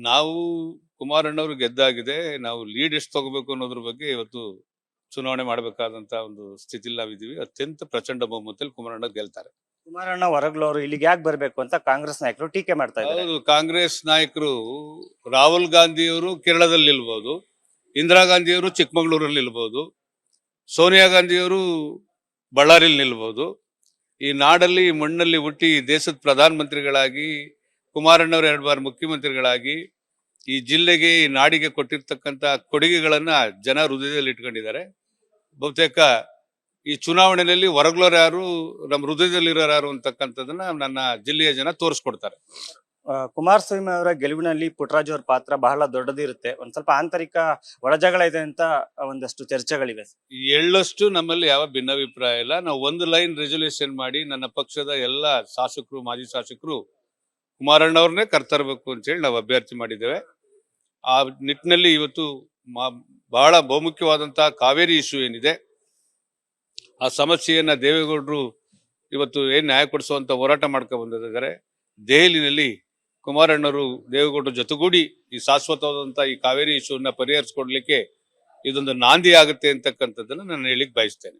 ನಾವು ಕುಮಾರಣ್ಣವರು ಗೆದ್ದಾಗಿದೆ ನಾವು ಲೀಡ್ ಎಷ್ಟು ತಗೋಬೇಕು ಅನ್ನೋದ್ರ ಬಗ್ಗೆ ಇವತ್ತು ಚುನಾವಣೆ ಮಾಡಬೇಕಾದಂತ ಒಂದು ಸ್ಥಿತಿಲಿ ನಾವಿದ್ದೀವಿ. ಅತ್ಯಂತ ಪ್ರಚಂಡ ಬಹುಮತದಲ್ಲಿ ಕುಮಾರಣ್ಣ ಗೆಲ್ತಾರೆ. ಕುಮಾರಣ್ಣ ಹೊರಗ್ಲವರು ಇಲ್ಲಿಗೆ ಯಾಕೆ ಬರಬೇಕು ಅಂತ ಕಾಂಗ್ರೆಸ್ ನಾಯಕರು ಟೀಕೆ ಮಾಡ್ತಾ ಇದ್ದಾರೆ. ಹೌದು ಕಾಂಗ್ರೆಸ್ ನಾಯಕರು ರಾಹುಲ್ ಗಾಂಧಿಯವರು ಕೇರಳದಲ್ಲಿ ನಿಲ್ಬಹುದು ಇಂದಿರಾ ಗಾಂಧಿಯವರು ಚಿಕ್ಕಮಗಳೂರಲ್ಲಿ ನಿಲ್ಬಹುದು ಸೋನಿಯಾ ಗಾಂಧಿಯವರು ಬಳ್ಳಾರಿಲಿ ನಿಲ್ಬಹುದು ಈ ನಾಡಲ್ಲಿ ಮಣ್ಣಲ್ಲಿ ಹುಟ್ಟಿ ದೇಶದ ಪ್ರಧಾನ ಮಂತ್ರಿಗಳಾಗಿ ಕುಮಾರಣ್ಣವರು ಎರಡು ಬಾರಿ ಮುಖ್ಯಮಂತ್ರಿಗಳಾಗಿ ಈ ಜಿಲ್ಲೆಗೆ ಈ ನಾಡಿಗೆ ಕೊಟ್ಟಿರ್ತಕ್ಕಂಥ ಕೊಡುಗೆಗಳನ್ನ ಜನ ಹೃದಯದಲ್ಲಿ ಇಟ್ಕೊಂಡಿದ್ದಾರೆ. ಬಹುತೇಕ ಈ ಚುನಾವಣೆಯಲ್ಲಿ ಹೊರಗ್ಲೋರು ಯಾರು ನಮ್ಮ ಹೃದಯದಲ್ಲಿರೋರು ಯಾರು ಅಂತಕ್ಕಂಥದನ್ನ ನನ್ನ ಜಿಲ್ಲೆಯ ಜನ ತೋರಿಸ್ಕೊಡ್ತಾರೆ. ಕುಮಾರಸ್ವಾಮಿ ಅವರ ಗೆಲುವಿನಲ್ಲಿ ಪುಟ್ಟರಾಜು ಅವರ ಪಾತ್ರ ಬಹಳ ದೊಡ್ಡದಿರುತ್ತೆ ಒಂದ್ ಸ್ವಲ್ಪ ಆಂತರಿಕ ಒಳಜಗಳ ಇದೆ ಅಂತ ಒಂದಷ್ಟು ಚರ್ಚೆಗಳಿವೆ. ಎಳ್ಳಷ್ಟು ನಮ್ಮಲ್ಲಿ ಯಾವ ಭಿನ್ನಾಭಿಪ್ರಾಯ ಇಲ್ಲ. ನಾವು ಒಂದು ಲೈನ್ ರೆಸೊಲ್ಯೂಷನ್ ಮಾಡಿ ನನ್ನ ಪಕ್ಷದ ಎಲ್ಲ ಶಾಸಕರು ಮಾಜಿ ಶಾಸಕರು ಕುಮಾರಣ್ಣವ್ರನ್ನೇ ಕರ್ತರಬೇಕು ಅಂತ ಹೇಳಿ ನಾವು ಅಭ್ಯರ್ಥಿ ಮಾಡಿದ್ದೇವೆ. ಆ ನಿಟ್ಟಿನಲ್ಲಿ ಇವತ್ತು ಬಹಳ ಬಹುಮುಖ್ಯವಾದಂತಹ ಕಾವೇರಿ ಇಶ್ಯೂ ಏನಿದೆ, ಆ ಸಮಸ್ಯೆಯನ್ನ ದೇವೇಗೌಡರು ಇವತ್ತು ಏನ್ ನ್ಯಾಯ ಕೊಡಿಸುವಂತ ಹೋರಾಟ ಮಾಡ್ಕೊಂಡು ಬಂದಿದ್ದಾರೆ. ದೆಹಲಿನಲ್ಲಿ ಕುಮಾರಣ್ಣರು ದೇವೇಗೌಡರ ಜೊತೆಗೂಡಿ ಈ ಶಾಶ್ವತವಾದಂತ ಈ ಕಾವೇರಿ ಇಶ್ಯೂನ ಪರಿಹರಿಸಿಕೊಡ್ಲಿಕ್ಕೆ ಇದೊಂದು ನಾಂದಿ ಆಗುತ್ತೆ ಅಂತಕ್ಕಂಥದ್ದನ್ನು ನಾನು ಹೇಳಿಕ್ ಬಯಸ್ತೇನೆ.